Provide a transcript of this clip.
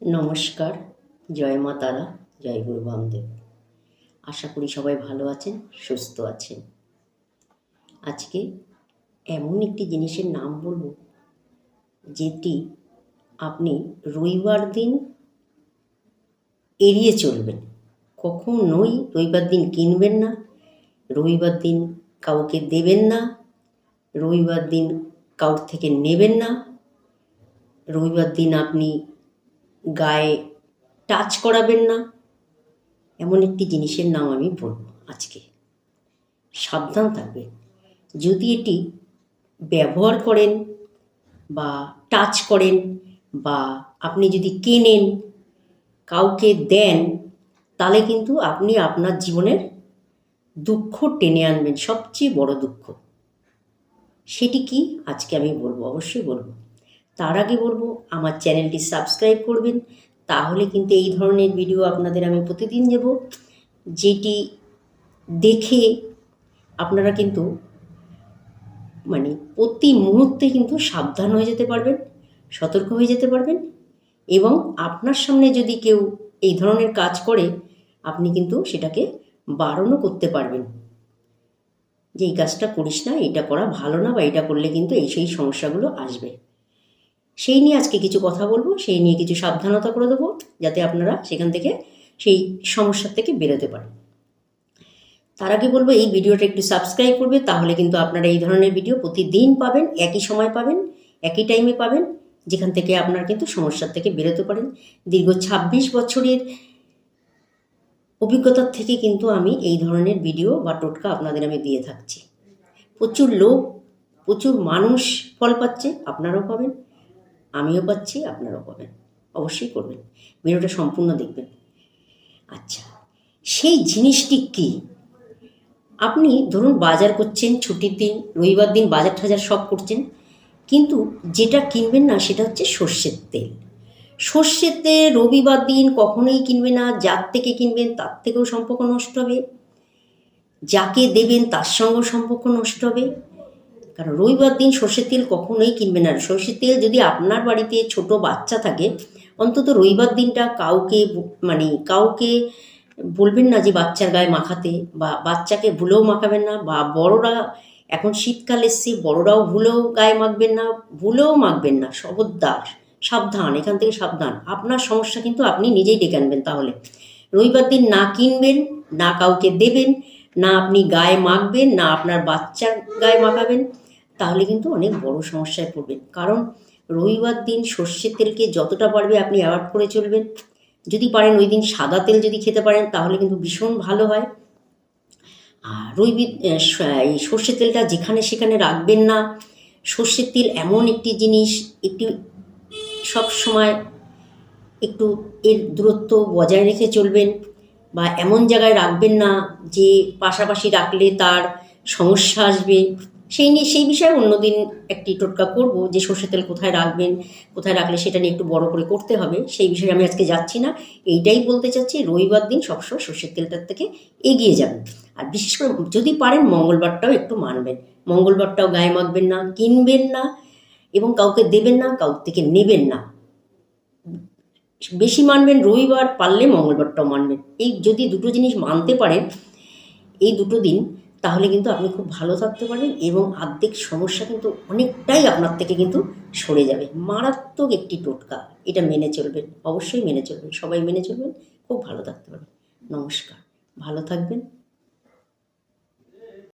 নমস্কার। জয় মা তারা, জয় গুরু বামদেব। আশা করি সবাই ভালো আছেন, সুস্থ আছেন। আজকে এমন একটি জিনিসের নাম বলব, যেটি আপনি রবিবার দিন এড়িয়ে চলবেন। কখনোই রবিবার দিন কিনবেন না, রবিবার দিন কাউকে দেবেন না, রবিবার দিন কাউর থেকে নেবেন না, রবিবার দিন আপনি গায়ে টাচ করাবেন না। এমন একটি জিনিসের নাম আমি বলব আজকে। সাবধান থাকবেন। যদি এটি ব্যবহার করেন বা টাচ করেন বা আপনি যদি কেনেন, কাউকে দেন, তাহলে কিন্তু আপনি আপনার জীবনের দুঃখ টেনে আনবেন, সবচেয়ে বড় দুঃখ। সেটি কি? আজকে আমি বলব, অবশ্যই বলব। তার আগে বলব, আমার চ্যানেলটি সাবস্ক্রাইব করবেন। তাহলে কিন্তু এই ধরনের ভিডিও আপনাদের আমি প্রতিদিন দেব, যেটি দেখে আপনারা কিন্তু মানে প্রতি মুহূর্তে কিন্তু সাবধান হয়ে যেতে পারবেন, সতর্ক হয়ে যেতে পারবেন এবং আপনার সামনে যদি কেউ এই ধরনের কাজ করে, আপনি কিন্তু সেটাকে বারণও করতে পারবেন যে, এই কাজটা করিস না, এটা করা ভালো না বা এটা করলে কিন্তু এই সেই সমস্যাগুলো আসবে। সেই নিয়ে আজকে কিছু কথা বলব, সেই নিয়ে কিছু সাবধানতা করে দেবো, যাতে আপনারা সেখান থেকে সেই সমস্যার থেকে বেরোতে পারেন। তার আগে বলব, এই ভিডিওটা একটু সাবস্ক্রাইব করবে, তাহলে কিন্তু আপনারা এই ধরনের ভিডিও প্রতিদিন পাবেন, একই সময় পাবেন, একই টাইমে পাবেন, যেখান থেকে আপনারা কিন্তু সমস্যার থেকে বেরোতে পারেন। দীর্ঘ ছাব্বিশ বছরের অভিজ্ঞতার থেকে কিন্তু আমি এই ধরনের ভিডিও বা টোটকা আপনাদের আমি দিয়ে থাকছি। প্রচুর লোক, প্রচুর মানুষ ফল পাচ্ছে, আপনারাও পাবেন। আমিও পাচ্ছি, আপনারাও পাবেন। অবশ্যই করবেন। ভিডিওটা সম্পূর্ণ দেখবেন। আচ্ছা সেই জিনিসটি কি? আপনি ধরুন বাজার করছেন, ছুটির দিন, রবিবার দিন বাজার টাজার সব করছেন, কিন্তু যেটা কিনবেন না সেটা হচ্ছে সর্ষের তেল। সর্ষের তেল রবিবার দিন কখনোই কিনবে না, যার থেকে কিনবেন তার থেকেও সম্পর্ক নষ্ট হবে। যাকে দেবেন তার সঙ্গেও সম্পর্ক নষ্ট হবে। কারণ রবিবার দিন সর্ষের তেল কখনোই কিনবেন না। সর্ষের তেল যদি আপনার বাড়িতে ছোট বাচ্চা থাকে, অন্তত রবিবার দিনটা কাউকে মানে কাউকে বলবেন না যে বাচ্চার গায়ে মাখাতে বা বাচ্চাকে ভুলেও মাখাবেন না বা বড়রা এখন শীতকাল এসছে, বড়রাও ভুলেও গায়ে মাখবেন না, ভুলেও মাখবেন না। সবদার সাবধান, এখান থেকে সাবধান। আপনার সমস্যা কিন্তু আপনি নিজেই ডেকে আনবেন তাহলে। রবিবার দিন না কিনবেন, না কাউকে দেবেন, না আপনি গায়ে মাখবেন, না আপনার বাচ্চার গায়ে মাখাবেন। তাহলে কিন্তু অনেক বড় সমস্যায় পড়বেন। কারণ রবিবার দিন সর্ষের তেলকে যতটা পারবে আপনি অ্যাভয়েড করে চলবেন। যদি পারেন ওই দিন সাদা তেল যদি খেতে পারেন, তাহলে কিন্তু ভীষণ ভালো হয়। আর রবি এই সর্ষের তেলটা যেখানে সেখানে রাখবেন না। সর্ষের তেল এমন একটি জিনিস, একটি সব সময় একটু এর দূরত্ব বজায় রেখে চলবেন বা এমন জায়গায় রাখবেন না যে পাশাপাশি রাখলে তার সমস্যা আসবে। সেই নিয়ে, সেই বিষয়ে অন্যদিন একটি টোটকা করব যে সর্ষের তেল কোথায় রাখবেন, কোথায় রাখলে সেটা নিয়ে একটু বড় করে করতে হবে, সেই বিষয়ে আমি আজকে যাচ্ছি না। এইটাই বলতে চাচ্ছি, রবিবার দিন সবসময় সর্ষের তেলটার থেকে এগিয়ে যাবেন আর বিশেষ করে যদি পারেন মঙ্গলবারটাও একটু মানবেন। মঙ্গলবারটাও গায়ে মাখবেন না, কিনবেন না এবং কাউকে দেবেন না কাউ থেকে নেবেন না। বেশি মানবেন রবিবার, পারলে মঙ্গলবারটাও মানবেন। এই যদি দুটো জিনিস মানতে পারেন, এই দুটো দিন তাহলে কিন্তু আপনি খুব ভালো থাকতে পারেন এবং আর্ধেক সমস্যা কিন্তু অনেকটাই আপনার থেকে কিন্তু সরে যাবে। মারাত্মক একটি টোটকা। এটা মেনে চলবেন, অবশ্যই মেনে চলবেন, সবাই মেনে চলবেন, খুব ভালো থাকতে পারেন নমস্কার, ভালো থাকবেন।